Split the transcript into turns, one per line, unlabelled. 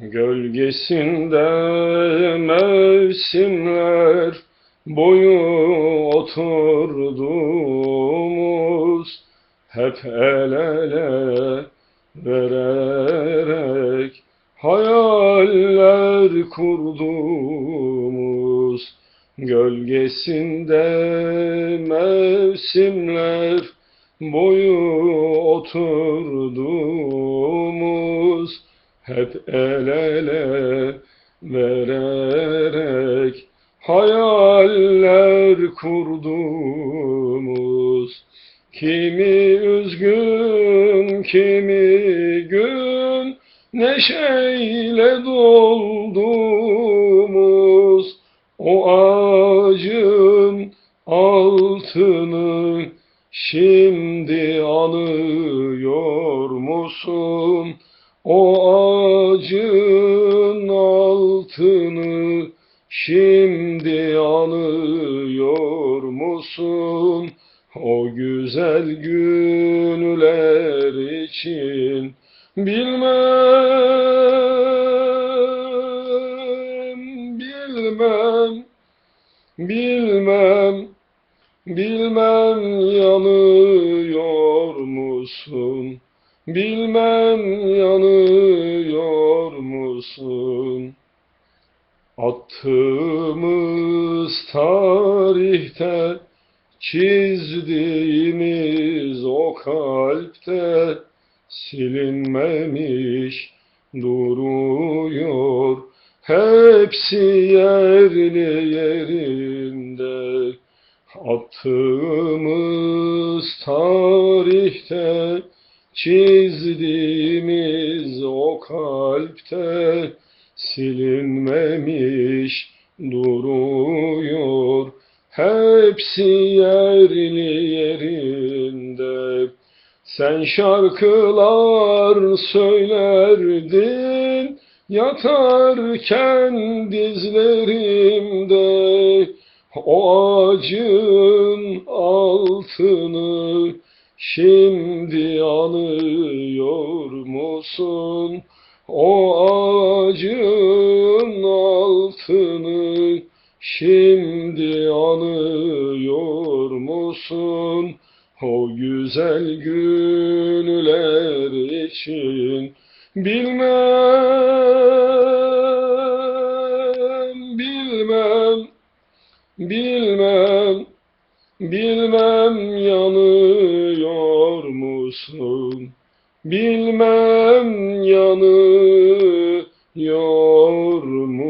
Gölgesinde mevsimler boyu oturduğumuz hep el ele vererek hayaller kurduğumuz gölgesinde mevsimler boyu oturduğumuz hep el ele vererek hayaller kurduğumuz kimi üzgün kimi gün neşeyle dolduğumuz o ağacın altını şimdi anıyor musun? O ağacın altını şimdi anıyor musun? O güzel günler için bilmem, bilmem, bilmem, bilmem yanıyor musun? Bilmem yanıyor musun? Attığımız tarihte çizdiğimiz o kalpte silinmemiş duruyor. Hepsi yerli yerinde. Attığımız tarihte çizdiğimiz o kalpte silinmemiş duruyor. Hepsi yerli yerinde. Sen şarkılar söylerdin yatarken dizlerimde. O ağacın altını şimdi anıyor musun? O ağacın altını şimdi anıyor musun? O güzel günler için bilmem, bilmem, bilmem, Bilmem yanıyor musun? Bilmem yanıyor mu?